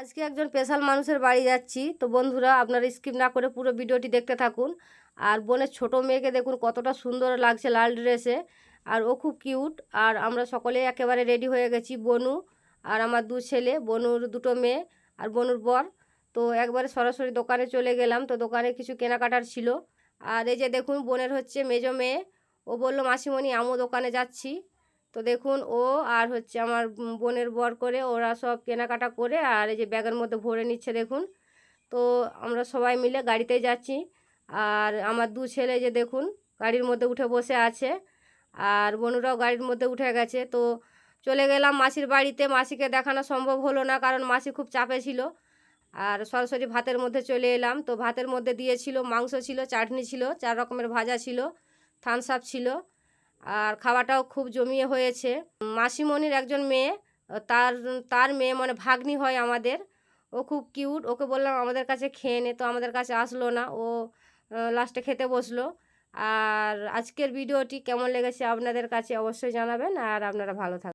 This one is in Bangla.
আজকে একজন স্পেশাল মানুষের বাড়ি যাচ্ছি। তো বন্ধুরা, আপনারা স্কিপ না করে পুরো ভিডিওটি দেখতে থাকুন। আর বোনের ছোট মেয়েকে দেখুন, কতটা সুন্দর লাগছে লাল ড্রেসে আর ও খুব কিউট আর আমরা সকলেই একেবারে রেডি হয়ে গেছি, বনু আর আমার দু ছেলে, বনুর দুটো মেয়ে আর বনুর বর। তো একবারে সরাসরি দোকানে চলে গেলাম। তো দোকানে কিছু কেনাকাটার ছিল। আর এই যে দেখুন, বোনের হচ্ছে মেজো মেয়ে। ও বলল, মাসিমণি, আমও দোকানে যাচ্ছি। তো দেখুন ও আর হচ্ছে আমার বোনের বর করে ওরা সব কেনাকাটা করে আর এই যে ব্যাগের মধ্যে ভরে নিচ্ছে দেখুন। তো আমরা সবাই মিলে গাড়িতে যাচ্ছি আর আমার দু ছেলে যে দেখুন গাড়ির মধ্যে উঠে বসে আছে আর বনুরাও গাড়ির মধ্যে উঠে গেছে। তো চলে গেলাম মাসির বাড়িতে। মাসিকে দেখানো সম্ভব হলো না কারণ মাসি খুব চাপে ছিল। আর সরাসরি ভাতের মধ্যে চলে এলাম। তো ভাতের মধ্যে দিয়েছিল মাংস ছিল, চাটনি ছিল, চার রকমের ভাজা ছিল, থামস আপ ছিল। আর খাওয়াটাও খুব জমিয়ে হয়েছে। মাসিমণির একজন মেয়ে তার তার মেয়ে মানে ভাগ্নি হয় আমাদের। ও খুব কিউট, ওকে বললাম আমাদের কাছে খেয়ে নে, তো আমাদের কাছে আসলো না। ও লাস্টে খেতে বসল। আর আজকের ভিডিওটি কেমন লেগেছে আপনাদের কাছে অবশ্যই জানাবেন। আর আপনারা ভালো থাকবেন